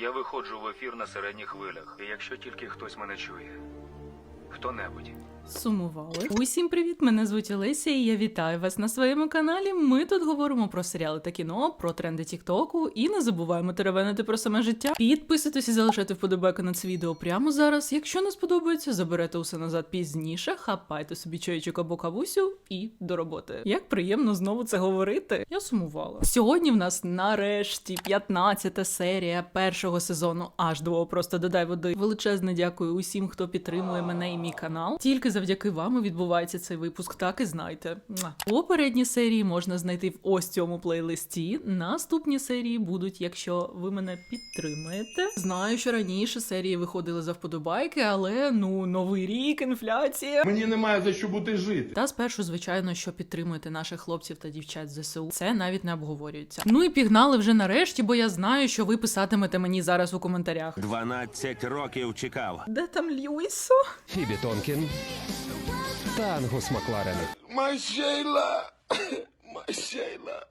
Я виходжу в ефір на середніх хвилях, якщо тільки хтось мене чує. Хто-небудь. Сумували. Усім привіт! Мене звуть Олеся, і я вітаю вас на своєму каналі. Ми тут говоримо про серіали та кіно, про тренди Тіктоку і не забуваємо теревенити про саме життя. Підписуйтесь і залишайте вподобайку на це відео прямо зараз. Якщо не сподобається, заберете усе назад пізніше, хапайте собі чайчик або кавусю і до роботи. Як приємно знову це говорити. Я сумувала. Сьогодні в нас нарешті 15-та серія першого сезону аж двого просто додай води. Величезне дякую усім, хто підтримує мене і мій канал. Тільки завдяки вам і відбувається цей випуск, так і знайте. Попередні серії можна знайти в ось цьому плейлисті. Наступні серії будуть, якщо ви мене підтримаєте. Знаю, що раніше серії виходили за вподобайки, але ну новий рік, інфляція. Мені немає за що бути жити. Та спершу, звичайно, що підтримуєте наших хлопців та дівчат з ЗСУ. Це навіть не обговорюється. Ну і пігнали вже нарешті, бо я знаю, що ви писатимете мені зараз у коментарях. 12 років чекав. Де там Льюісо? Фібі Тонкін та Ангус Макларен. Машейла! Машейла!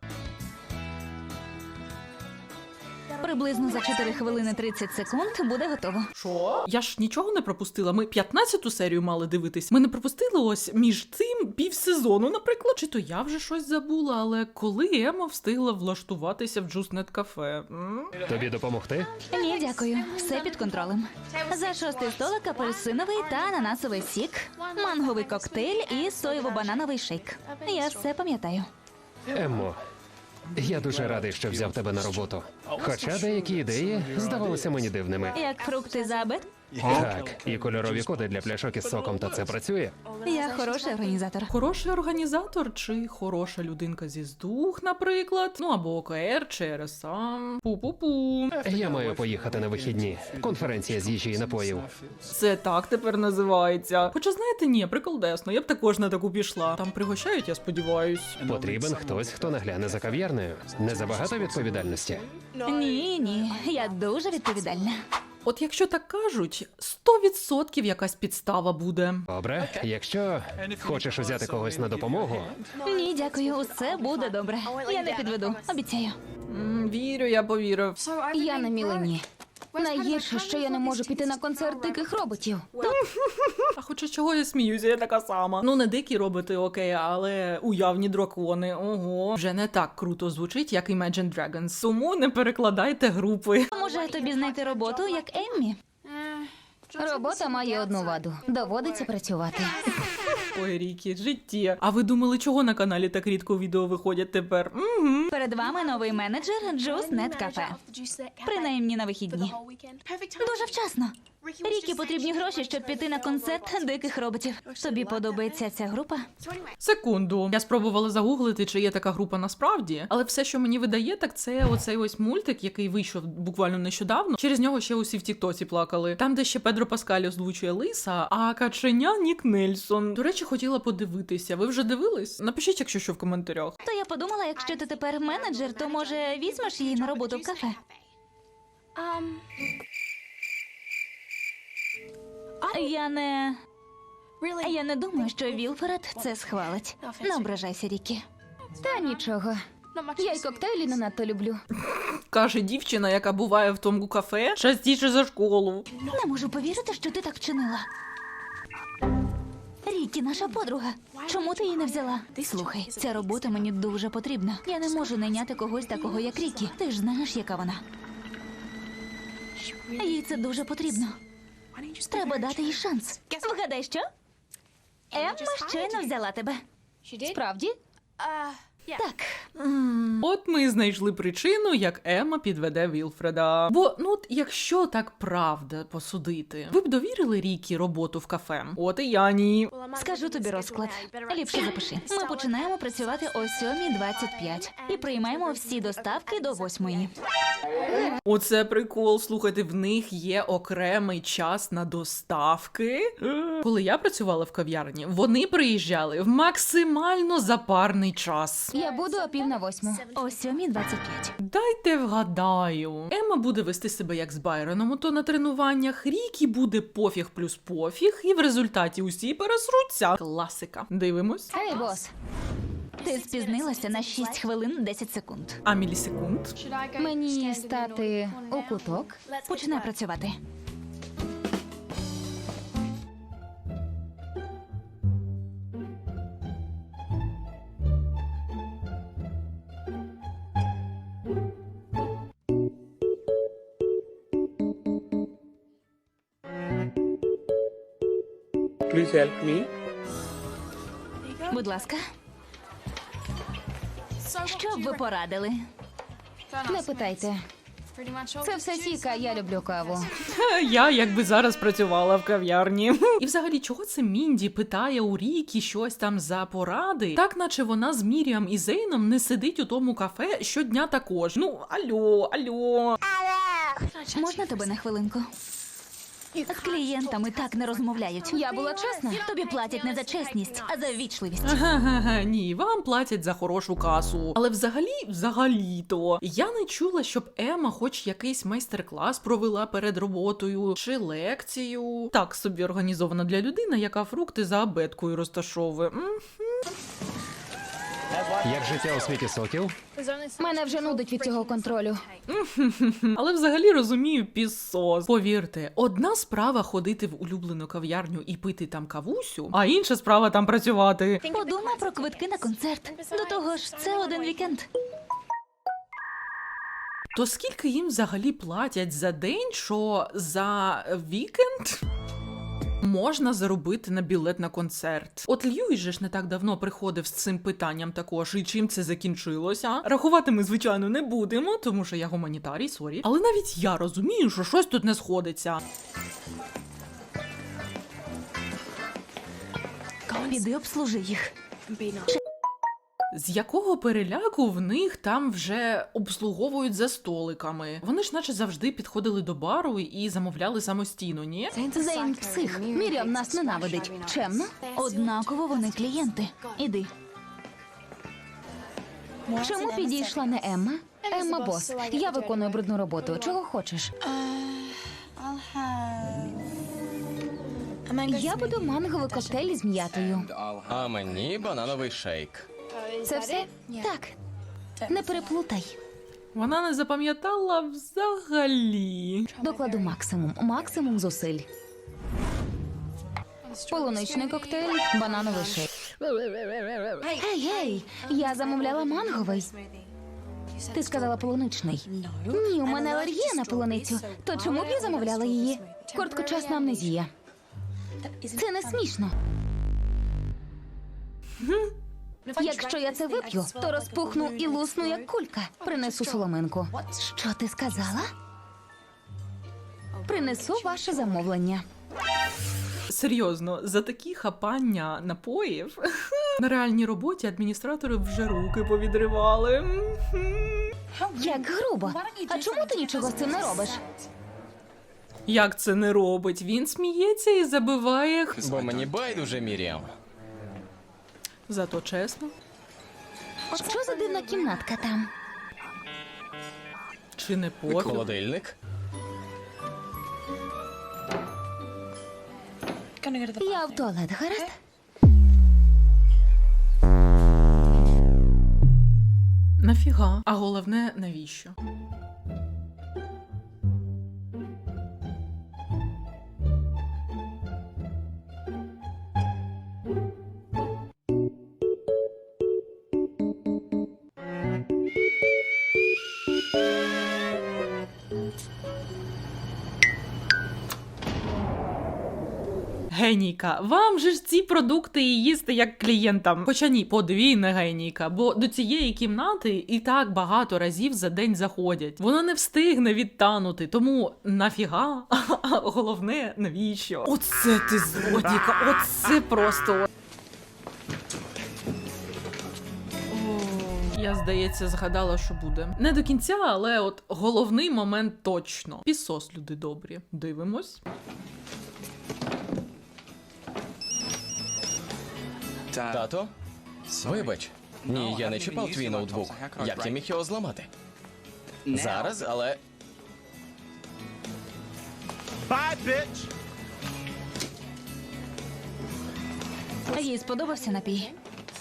Приблизно за 4 хвилини 30 секунд буде готово. Що? Я ж нічого не пропустила. Ми 15-ту серію мали дивитись. Ми не пропустили ось між тим півсезону, наприклад. Чи то я вже щось забула, але коли Ема встигла влаштуватися в Джуснет кафе? Тобі допомогти? Ні, дякую. Все під контролем. За шостий столик апельсиновий та ананасовий сік, манговий коктейль і соєво-банановий шейк. Я все пам'ятаю. Еммо, я дуже радий, що взяв тебе на роботу. Хоча деякі ідеї здавалися мені дивними. Як фрукти за обед? Так, і кольорові коди для пляшок із соком, та це працює. Я хороший організатор. Хороший організатор чи хороша людинка зі здух, наприклад. Ну або ОКР чи РСА. Пу-пу-пу. Я маю поїхати на вихідні. Конференція з їжі і напоїв. Це так тепер називається. Хоча знаєте, ні, приколдесно, я б також на таку пішла. Там пригощають, я сподіваюсь. Потрібен хтось, хто нагляне за кав'ярнею. Не забагато відповідальності. Ні, ні, я дуже відповідальна. От якщо так кажуть, 100% якась підстава буде. Добре, якщо хочеш взяти когось на допомогу, Ні, дякую, усе буде добре. Я не підведу, обіцяю. М, вірю, я повірив. Я на мілені. Найгірше, що я не можу піти на концерт диких роботів. А хоча чого я сміюся, я така сама. Ну не дикі роботи, окей, але уявні дракони. Ого, вже не так круто звучить, як Imagine Dragons. Тому не перекладайте групи. Може тобі знайти роботу, як Еммі? Робота має одну ваду. Доводиться працювати. Ой, ріки, життя. А ви думали, чого на каналі так рідко відео виходять тепер? Угу. Перед вами новий менеджер Juice Cafe. Принаймні на вихідні. Дуже вчасно. Рікі потрібні гроші, щоб піти на концерт диких роботів. Тобі подобається ця група? Секунду. Я спробувала загуглити, чи є така група насправді, але все, що мені видає, так це оцей ось мультик, який вийшов буквально нещодавно. Через нього ще усі в Тіктоці плакали. Там, де ще Педро Паскаль озвучує Лиса, а каченя Нік Нельсон. До речі, хотіла подивитися. Ви вже дивились? Напишіть, якщо що в коментарях. То я подумала, якщо ти тепер менеджер, то може візьмеш її на роботу в кафе? Я не. Я не думаю, що Вілфред це схвалить. Не ображайся, Рікі. Та нічого. Я й коктейлі не надто люблю. Каже дівчина, яка буває в тому кафе частіше за школу. Не можу повірити, що ти так вчинила. Рікі, наша подруга. Чому ти її не взяла? Слухай, ця робота мені дуже потрібна. Я не можу найняти когось такого, як Рікі. Ти ж знаєш, яка вона. Їй це дуже потрібно. Треба дати їй шанс. Вгадай, що? Емма щойно взяла тебе. Справді? Так, От ми і знайшли причину, як Ема підведе Вілфреда. Бо ну, от якщо так правда посудити, ви б довірили Рікі роботу в кафе? От і я ні. скажу тобі розклад. Ліпше запиши. Ми починаємо працювати о 7.25 і приймаємо всі доставки до 8. Оце прикол. Слухайте, в них є окремий час на доставки. Коли я працювала в кав'ярні, вони приїжджали в максимально запарний час. Я буду о пів на восьму. О 7.25. Дайте вгадаю. Ема буде вести себе як з Байроном, то на тренуваннях. Рікі буде пофіг плюс пофіг, і в результаті усі пересруться. Класика. Дивимось. Ей, бос. Ти спізнилася на 6 хвилин 10 секунд. А мілісекунд? Мені стати у куток. Починай працювати. Please help me. Будь ласка. Що б ви порадили? Не питайте. Це все сіка, я люблю каву. Я якби зараз працювала в кав'ярні. І взагалі, чого це Мінді питає у Рікі щось там за поради? Так, наче вона з Міріам і Зейном не сидить у тому кафе щодня також. Ну, алло, алло. Можна тебе на хвилинку? З клієнтами так не розмовляють. Я була чесна. Тобі платять не за чесність, а за ввічливість. Ага, ні, вам платять за хорошу касу. Але взагалі, взагалі-то, я не чула, щоб Ема хоч якийсь майстер-клас провела перед роботою чи лекцію. Так собі організована для людини, яка фрукти за абеткою розташовує. М? Як життя у світі соків? Мене вже нудить від цього контролю. Але взагалі розумію пісос. Повірте, одна справа ходити в улюблену кав'ярню і пити там кавусю, а інша справа там працювати. Подумай про квитки на концерт. До того ж, це один вікенд. То скільки їм взагалі платять за день, що за вікенд? Можна заробити на білет на концерт. От Льюі же ж не так давно приходив з цим питанням також, і чим це закінчилося. Рахувати ми, звичайно, не будемо, тому що я гуманітарій, сорі. Але навіть я розумію, що щось тут не сходиться. Піди обслужи їх. З якого переляку в них там вже обслуговують за столиками? Вони ж наче завжди підходили до бару і замовляли самостійно, ні? Зейн псих. Мірям нас ненавидить. Чемно? Однаково вони клієнти. Іди. Чому підійшла не Емма? Емма бос. Я виконую брудну роботу. Чого хочеш? Я буду манговий коктейль з м'ятою. А мені банановий шейк. Це все? Так. Не переплутай. Вона не запам'ятала взагалі. Докладу максимум. Максимум зусиль. Полуничний коктейль, банановий шейк. Гей, гей, я замовляла манговий. Ти сказала полуничний. Ні, у мене алергія на полуницю. То чому б я замовляла її? Короткочасна амнезія. Це не смішно. Якщо я це вип'ю, то розпухну і лусну як кулька. Принесу соломинку. Що ти сказала? Принесу ваше замовлення. Серйозно, за такі хапання напоїв на реальній роботі адміністратори вже руки повідривали. Як грубо. А чому ти нічого з цим не робиш? Як це не робить? Він сміється і забиває. Бо мені байдуже Міріам. Зато чесно. Що за дивна кімнатка там? Чи не пофіг? Холодильник. Я в туалет, гаразд? Нафіга? А головне, навіщо? Генійка, вам же ж ці продукти і їсти як клієнтам. Хоча ні, подвійна генійка, бо до цієї кімнати і так багато разів за день заходять. Воно не встигне відтанути, тому нафіга? Головне, навіщо? Оце ти злодіка, оце просто. Я, здається, згадала, що буде. Не до кінця, але от головний момент точно. Пісос, люди добрі. Дивимось. Тато? Вибач. Ні, я не чіпав твій ноутбук. Як я міг його зламати? Зараз, але. Їй сподобався напій.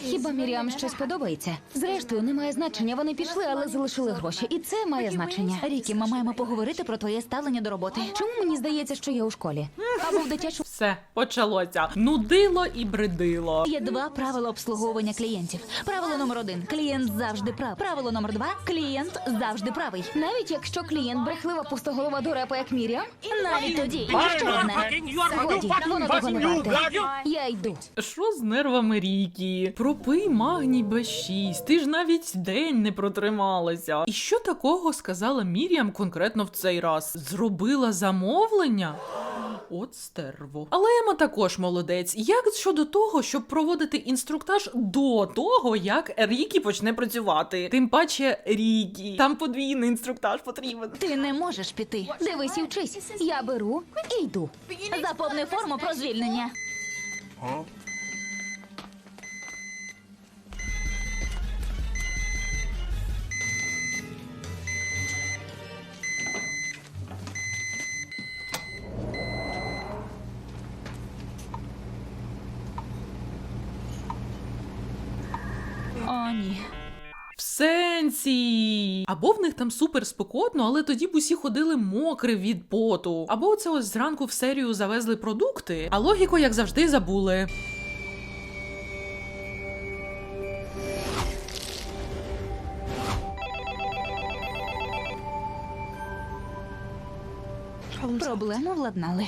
Хіба Міріам щось подобається? Зрештою, немає значення. Вони пішли, але залишили гроші. І це має значення. Рікі, ми маємо поговорити про твоє ставлення до роботи. Чому мені здається, що я у школі? Або в дитячому Все, почалося. Нудило і бридило. Є два правила обслуговування клієнтів. Правило номер один: клієнт завжди прав. Правило номер два: клієнт завжди правий. навіть якщо клієнт брехлива пустоголова дурепа, як Міріам, Навіть тоді, якщо вона годі, воно того не варте. Я йду. Що з нервами Рікі? Пропий магній Б6, ти ж навіть день не протрималася. І що такого сказала Мір'ям конкретно в цей раз? Зробила замовлення? От стерво. Але Ема також молодець. Як щодо того, щоб проводити інструктаж до того, як Рікі почне працювати? Тим паче Рікі. Там подвійний інструктаж потрібен. ти не можеш піти. Дивись і вчись. Я беру і йду. Заповни форму про звільнення. Сенсі. Або в них там супер спекотно, але тоді б усі ходили мокрі від поту. Або це ось зранку в серію завезли продукти, а логіку, як завжди, забули. Проблему владнали.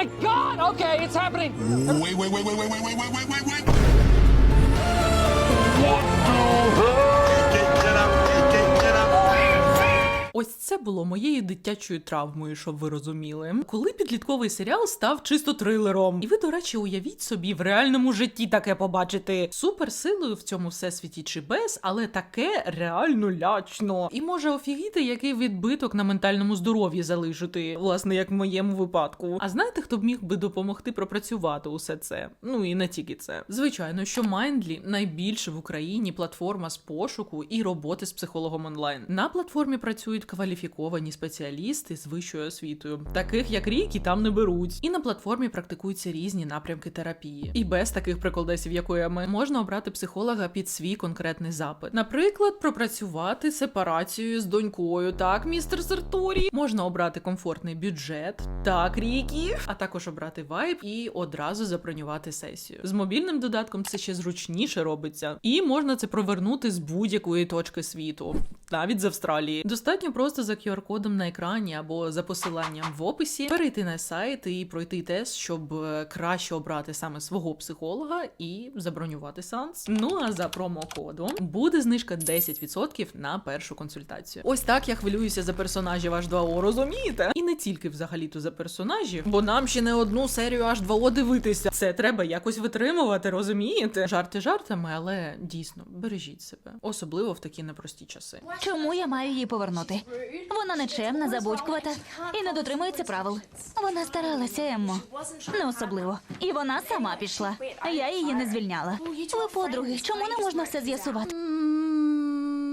my God! Okay, it's happening. Wait, wait, wait, wait, wait, wait, wait, wait, wait, wait. What the hell? Ось це було моєю дитячою травмою, щоб ви розуміли. Коли підлітковий серіал став чисто трилером. І ви, до речі, уявіть собі в реальному житті таке побачити. Суперсилою в цьому всесвіті чи без, але таке реально лячно. І може офігіти, який відбиток на ментальному здоров'ї залишити, власне, як в моєму випадку. А знаєте, хто б міг би допомогти пропрацювати усе це? Ну і не тільки це. Звичайно, що Mindly найбільша в Україні платформа з пошуку і роботи з психологом онлайн. На платформі працюють кваліфіковані спеціалісти з вищою освітою, таких як Рікі там не беруть. І на платформі практикуються різні напрямки терапії. І без таких приколдесів, якої ми можна обрати психолога під свій конкретний запит. Наприклад, пропрацювати сепарацію з донькою, так, містер Сарторі. Можна обрати комфортний бюджет, так, Рікі, а також обрати вайб і одразу забронювати сесію. З мобільним додатком це ще зручніше робиться, і можна це провернути з будь-якої точки світу, навіть з Австралії. Достатньо просто за QR-кодом на екрані або за посиланням в описі перейти на сайт і пройти тест, щоб е, краще обрати саме свого психолога і забронювати сеанс. Ну а за промокодом буде знижка 10% на першу консультацію. Ось так я хвилююся за персонажів H2O, розумієте? І не тільки взагалі-то за персонажів, бо нам ще не одну серію H2O дивитися. Це треба якось витримувати, розумієте? Жарти жартами, але дійсно бережіть себе, особливо в такі непрості часи. Чому я маю її повернути? Вона нечемна, забудькувата і не дотримується правил. Вона старалася, Еммо. Не особливо. І вона сама пішла. А я її не звільняла. Ви подруги, чому не можна все з'ясувати?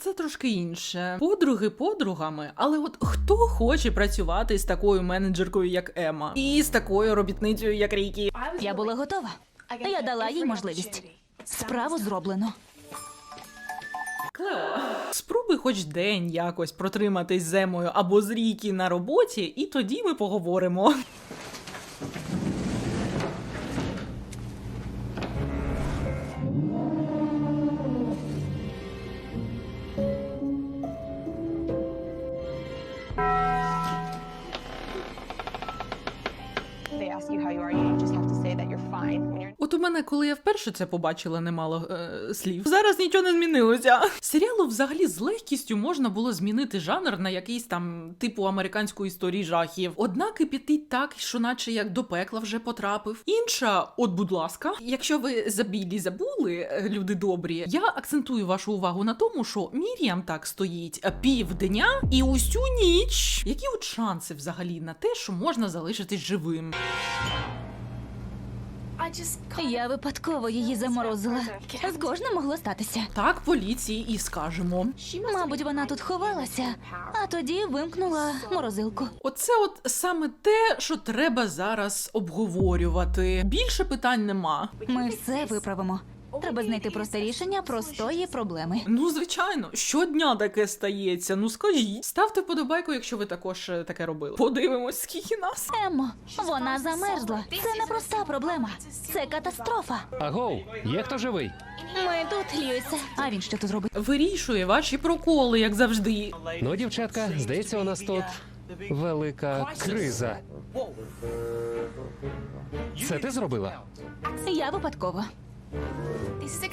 Це трошки інше. Подруги подругами, але от хто хоче працювати з такою менеджеркою, як Ема, і з такою робітницею, як Рікі? Я була готова. Я дала їй можливість. Справу зроблено. Клео. Спробуй хоч день якось протриматись з Емою або з Рікі на роботі, і тоді ми поговоримо. they ask you how you are, you just have to say that you're fine у мене, коли я вперше це побачила, немало е, слів. Зараз нічого не змінилося. Серіалу взагалі з легкістю можна було змінити жанр на якийсь там типу американської історії жахів. Однак і піти так, що наче як до пекла вже потрапив. Інша, от, будь ласка, якщо ви забілі забули, е, люди добрі, я акцентую вашу увагу на тому, що Мір'ям так стоїть е, півдня і усю ніч. Які от шанси взагалі на те, що можна залишитись живим? Я випадково її заморозила. З кожним могло статися. Так поліції і скажемо. Мабуть, вона тут ховалася, а тоді вимкнула морозилку. Оце от саме те, що треба зараз обговорювати. Більше питань нема. Ми все виправимо. Треба знайти просте рішення простої проблеми. Ну, звичайно, щодня таке стається. Ну скажіть. Ставте вподобайку, якщо ви також е, таке робили. Подивимось, скільки нас. Еммо, вона замерзла. Це не проста проблема. Це катастрофа. Агоу, є хто живий? Ми тут, Льюісе. А він що тут робить? Вирішує ваші проколи, як завжди. Ну, дівчатка, здається, у нас тут велика криза. Це ти зробила? Я випадково.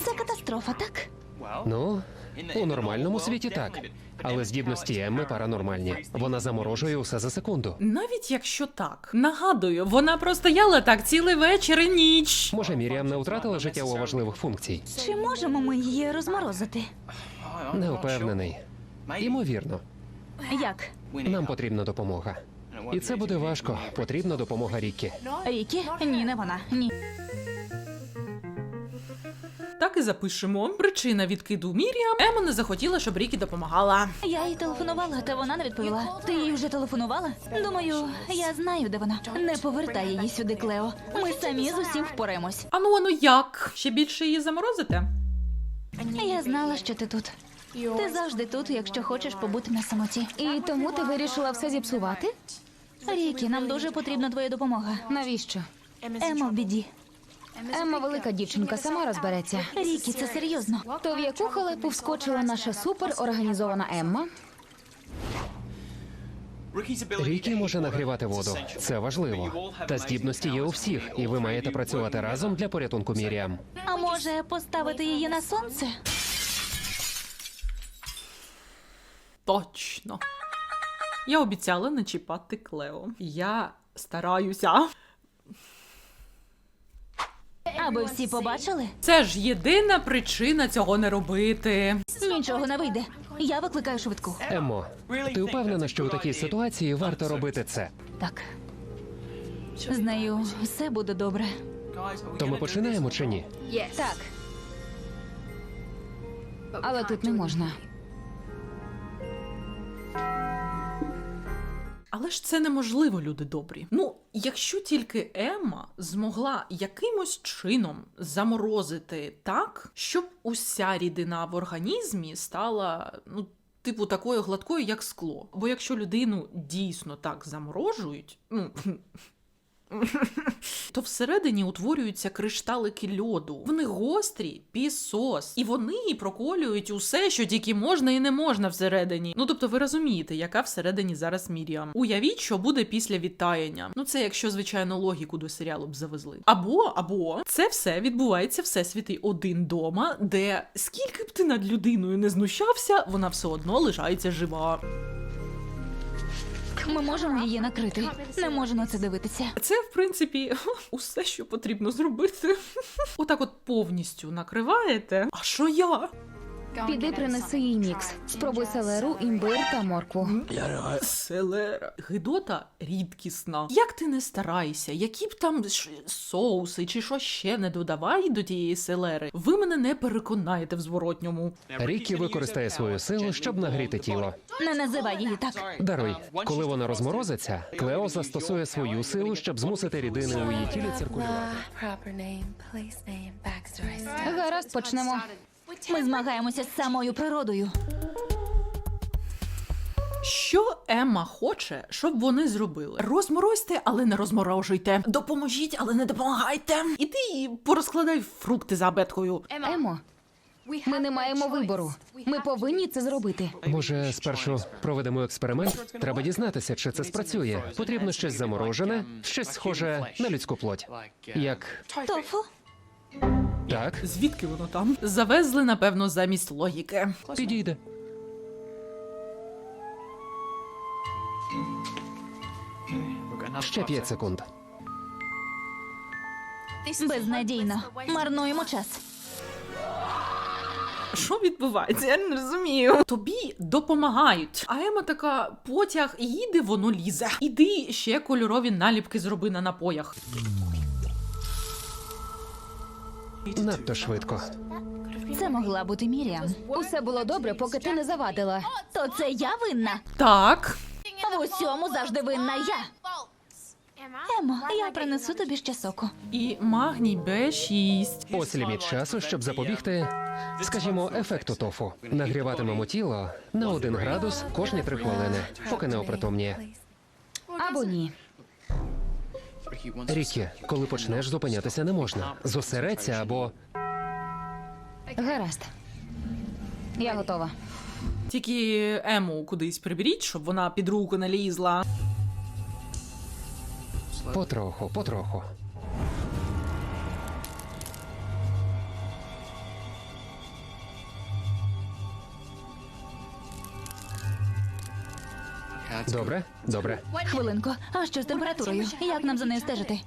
Це катастрофа, так? Ну, у нормальному світі так. Але здібності Емми паранормальні. Вона заморожує усе за секунду. Навіть якщо так, нагадую, вона простояла так цілий вечір і ніч. Може, Міріам не втратила життєво важливих функцій? Чи можемо ми її розморозити? Не впевнений. Імовірно, Як? нам потрібна допомога. І це буде важко. Потрібна допомога Рікі. Рікі? Ні, не вона. Ні. Так і запишемо. Причина відкиду Міріам. Ема не захотіла, щоб Рікі допомагала. Я їй телефонувала, та вона не відповіла. Ти їй вже телефонувала? Думаю, я знаю, де вона. Не повертай її сюди, Клео. Ми самі з усім впораємось. Ану, ану як? Ще більше її заморозите? Я знала, що ти тут. Ти завжди тут, якщо хочеш побути на самоті. І тому ти вирішила все зіпсувати? Рікі, нам дуже потрібна твоя допомога. Навіщо? Ема в біді. Емма велика дівчинка, сама розбереться. Рікі, це серйозно. То в яку халепу вскочила наша суперорганізована Емма? Рікі може нагрівати воду. Це важливо. Та здібності є у всіх, і ви маєте працювати разом для порятунку Міріам. А може поставити її на сонце? Точно. Я обіцяла не чіпати Клео. Я стараюся. Аби всі побачили? Це ж єдина причина цього не робити. Нічого не вийде. Я викликаю швидку. Еммо, ти впевнена, що у такій ситуації варто робити це? Так. З нею все буде добре. То ми починаємо чи ні? Так. Але тут не можна. Але ж це неможливо, люди добрі. Ну, якщо тільки Емма змогла якимось чином заморозити так, щоб уся рідина в організмі стала, ну, типу, такою гладкою, як скло. Бо якщо людину дійсно так заморожують, ну. То всередині утворюються кришталики льоду. Вони гострі, пісос, і вони проколюють усе, що тільки можна і не можна всередині. Ну тобто, ви розумієте, яка всередині зараз Міріам. Уявіть, що буде після відтаяння. Ну це якщо звичайно логіку до серіалу б завезли. Або, або це все відбувається всесвіти один дома, де скільки б ти над людиною не знущався, вона все одно лишається жива. Ми можемо її накрити. Не можу на це дивитися. Це, в принципі, усе, що потрібно зробити. Отак от повністю накриваєте. А що я? Піди принеси їй мікс. Спробуй селеру, імбир та моркву. Селера. Гидота рідкісна. Як ти не старайся, які б там ш- соуси чи що ще не додавай до тієї селери, ви мене не переконаєте в зворотньому. Рікі використає свою силу, щоб нагріти тіло. Не називай її так. Даруй, коли вона розморозиться, Клео застосує свою силу, щоб змусити рідини у її тілі циркулювати. Гаразд, почнемо. Ми змагаємося з самою природою. Що Емма хоче, щоб вони зробили? Розморозьте, але не розморожуйте. Допоможіть, але не допомагайте. Іди і порозкладай фрукти за абеткою. Емо, ми не маємо вибору. Ми повинні це зробити. Може, спершу проведемо експеримент? Треба дізнатися, чи це спрацює. Потрібно щось заморожене, щось схоже на людську плоть. Як Тофу? Так, Звідки воно там? Завезли, напевно, замість логіки. підійде. Ще п'ять секунд. Безнадійно. Марнуємо час. Що відбувається? Я не розумію. Тобі допомагають. А Ема така потяг їде, воно лізе. Іди ще кольорові наліпки зроби на напоях. Надто швидко. Це могла бути Міріам. Усе було добре, поки ти не завадила. То це я винна. Так. В усьому завжди винна я. Емо, я принесу тобі ще соку. І магній Б6. Ось ліміт часу, щоб запобігти, скажімо, ефекту тофу. Нагріватимемо тіло на один градус кожні три хвилини, поки не опритомніє. Або ні. Рікі, коли почнеш зупинятися не можна. Зосередься або Гаразд. Я готова. Тільки Ему кудись приберіть, щоб вона під руку не лізла. потроху, потроху. Добре, добре. Хвилинку, а що з температурою? Як нам за нею стежити?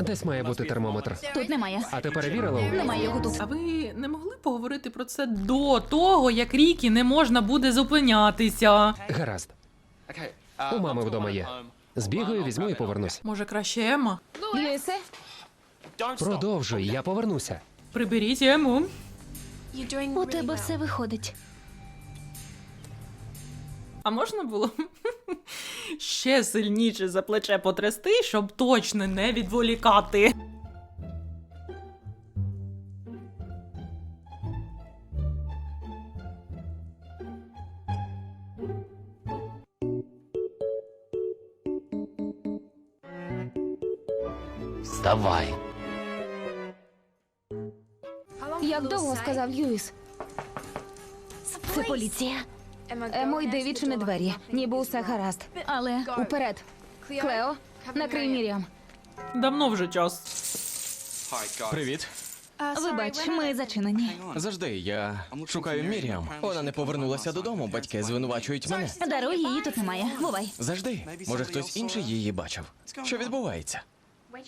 Десь має бути термометр. Тут немає. А ти перевірила? Немає його тут. А ви не могли поговорити про це до того, як Рікі не можна буде зупинятися? Гаразд. У мами вдома є. Збігаю, візьму і повернусь. Може, краще Ема? Льюісе, Продовжуй, я повернуся. Приберіть Ему. У тебе все виходить. А можна було ще сильніше за плече потрясти, щоб точно не відволікати. як довго сказав Льюіс? Це поліція. Емо, йди відчини двері, ніби усе гаразд. Але Уперед. Клео, накрий Міріам. Давно вже час. Привіт. вибач, ми зачинені. Завжди я шукаю Міріам. Вона не повернулася додому. Батьки звинувачують мене. Даруй, її тут немає. Бувай. Завжди. Може, хтось інший її бачив. Що відбувається?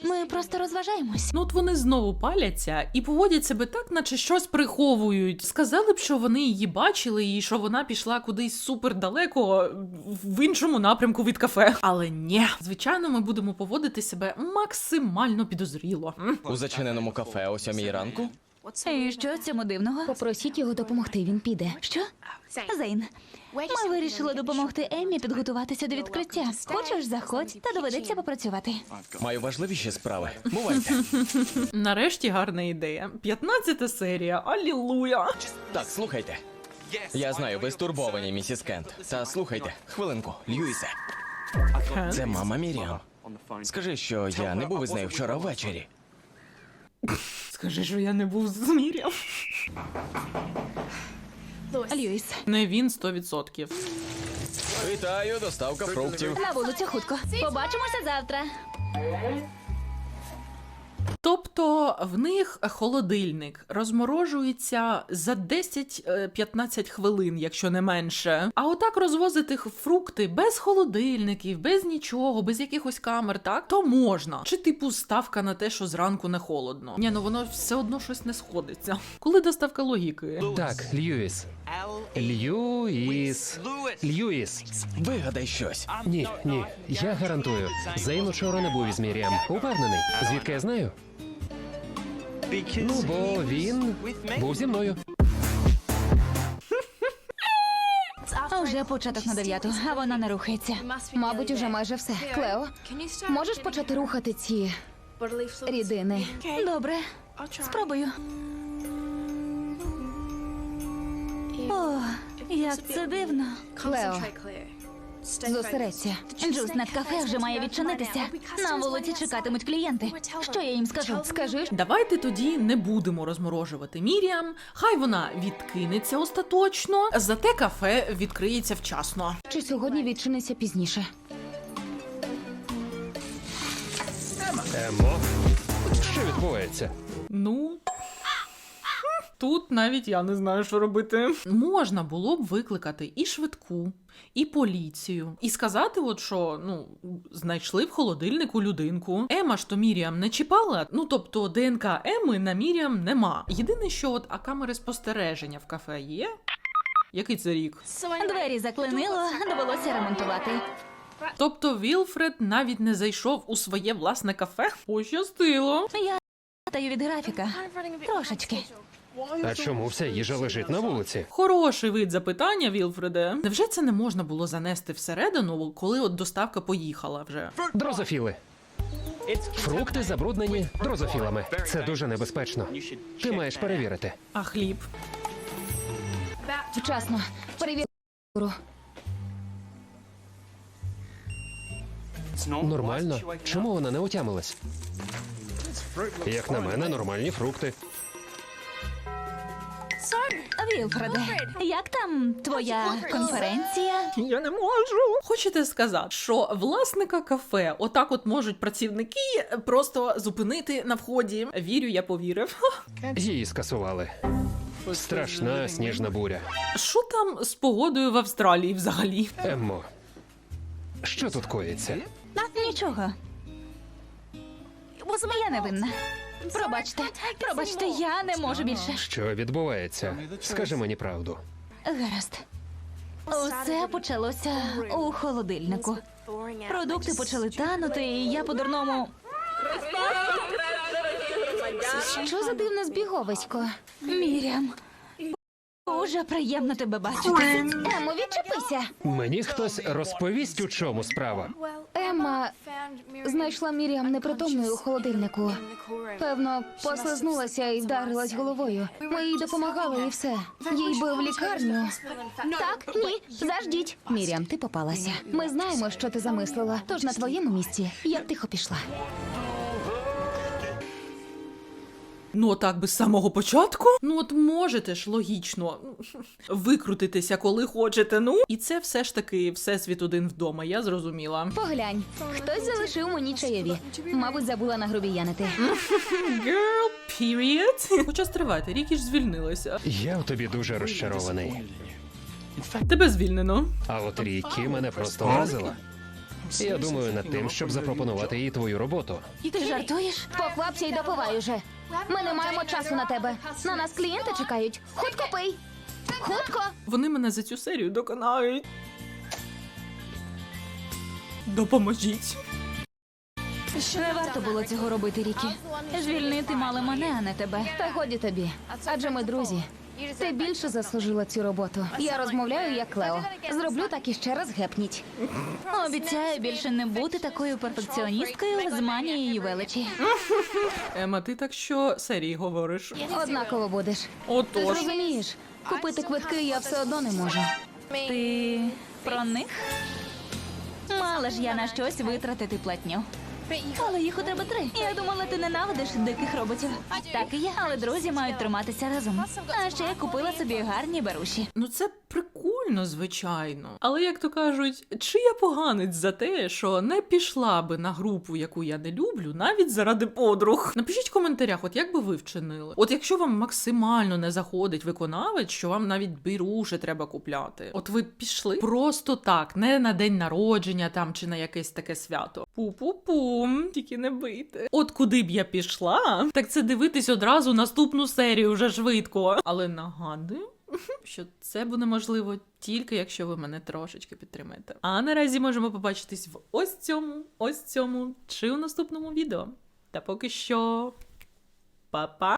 Ми просто розважаємось. Ну от вони знову паляться і поводять себе так, наче щось приховують. Сказали б, що вони її бачили, і що вона пішла кудись супер далеко в іншому напрямку від кафе. Але ні, звичайно, ми будемо поводити себе максимально підозріло. У зачиненому кафе о сьомій ранку? І що в цьому дивного? Попросіть його допомогти, він піде. Що? Зейн, ми вирішили допомогти Еммі підготуватися до відкриття. Хочеш, заходь, та доведеться попрацювати. Маю важливіші справи. Бувайте. Нарешті гарна ідея. 15 серія. Алілуя! Так, слухайте. Я знаю, ви стурбовані, місіс Кент. Та слухайте, хвилинку, Льюісе. Це мама Міріам. Скажи, що я не був із нею вчора ввечері. Скажи, що я не був зміряв. Мір'ям. Льюіс, Не він 100%. Вітаю, доставка фруктів. на вулицю хутко. Побачимося завтра. Тобто в них холодильник розморожується за 10-15 хвилин, якщо не менше. А отак розвозити фрукти без холодильників, без нічого, без якихось камер, так то можна. Чи типу ставка на те, що зранку не холодно? Ні, ну воно все одно щось не сходиться. Коли доставка логіки? Так, Льюіс. Льюіс. Льюіс. Вигадай щось. Ні, ні, я гарантую. Зейн учора не був із Міріам. Упевнений. Звідки я знаю? Ну, бо він був зі мною. Вже початок на дев'яту, а вона не рухається. Мабуть, уже майже все. Клео, можеш почати рухати ці рідини? Добре, спробую. О, як це дивно. Клео, зосередься. Джус над кафе вже має відчинитися. На вулиці чекатимуть клієнти. Що я їм скажу? Скажи, Давайте тоді не будемо розморожувати Міріам. Хай вона відкинеться остаточно, зате кафе відкриється вчасно. чи сьогодні відчиниться пізніше. Емо. Що відбувається? Ну. Тут навіть я не знаю, що робити. Можна було б викликати і швидку, і поліцію, і сказати, от що ну знайшли в холодильнику людинку. Ема ж то Міріам не чіпала. Ну тобто ДНК Еми на Міріам нема. Єдине, що от а камери спостереження в кафе є. Який це рік? Двері заклинило, довелося ремонтувати. Тобто Вілфред навіть не зайшов у своє власне кафе. Пощастило. Я Смоктаю від графіка. Трошечки. А чому вся їжа лежить на вулиці? Хороший вид запитання, Вілфреде. Невже це не можна було занести всередину, коли от доставка поїхала вже? Дрозофіли. Фрукти забруднені дрозофілами. Це дуже небезпечно. Ти маєш перевірити. А хліб? Вчасно. Перевір. Нормально. Чому вона не отямилась? Як на мене, нормальні фрукти. Вілфреде, як там твоя конференція? Я не можу. Хочете сказати, що власника кафе отак от можуть працівники просто зупинити на вході? Вірю, я повірив. Її скасували. Страшна сніжна буря. Що там з погодою в Австралії взагалі? Еммо, що тут коїться? Нічого. Я не винна. Пробачте, пробачте, я не можу більше. Що відбувається? Скажи мені правду. Гаразд. Усе почалося у холодильнику. Продукти почали танути, і я по-дурному. Що за дивне збіговисько? Мірям. Дуже приємно тебе бачити. Емо, відчепися. Мені хтось розповість, у чому справа. Емма знайшла Міріам непритомною у холодильнику. Певно, послизнулася і вдарилась головою. Ми їй допомагали і все. Їй би в лікарню. Так, ні, заждіть. Міріам, ти попалася. Ми знаємо, що ти замислила. Тож на твоєму місці я б тихо пішла. Ну, отак би з самого початку. Ну, от можете ж логічно викрутитися, коли хочете. Ну, і це все ж таки всесвіт один вдома, я зрозуміла. Поглянь, хтось залишив мені чайові. Мабуть, забула нагрубіянити. Girl, period. Хоча стривайте, Рікі ж звільнилася. Я у тобі дуже розчарований. Тебе звільнено. А от Рікі мене просто вразила. Я думаю над тим, щоб запропонувати їй твою роботу. Ти жартуєш? Поквапся й допивай уже. Ми не маємо часу на тебе. На нас клієнти чекають. Хутко пий. Хутко. Вони мене за цю серію доконають. Допоможіть. Не варто було цього робити, Рікі. Звільнити мали мене, а не тебе. Та годі тобі. Адже ми друзі. Ти більше заслужила цю роботу. Я розмовляю як Клео. Зроблю так і ще раз гепніть. Обіцяю більше не бути такою перфекціоністкою з манією величі. Ема, ти так що серії говориш? Однаково будеш. Ти Отож. зрозумієш, купити квитки я все одно не можу. Ти про них? Мала ж я на щось витратити платню. Але їх у тебе три. Я думала, ти ненавидиш диких роботів. Так і є, але друзі мають триматися разом. А ще я купила собі гарні беруші. Ну це прикольно, звичайно. Але як то кажуть, чи я поганець за те, що не пішла би на групу, яку я не люблю, навіть заради подруг. Напишіть в коментарях, от як би ви вчинили. От якщо вам максимально не заходить виконавець, що вам навіть біруші треба купляти. От ви пішли просто так, не на день народження там чи на якесь таке свято. Пу-пу-пум, тільки не бийте. От куди б я пішла, так це дивитись одразу наступну серію вже швидко. Але нагадую, що це буде можливо тільки якщо ви мене трошечки підтримаєте. А наразі можемо побачитись в ось цьому, ось цьому чи у наступному відео. Та поки що. Па-па!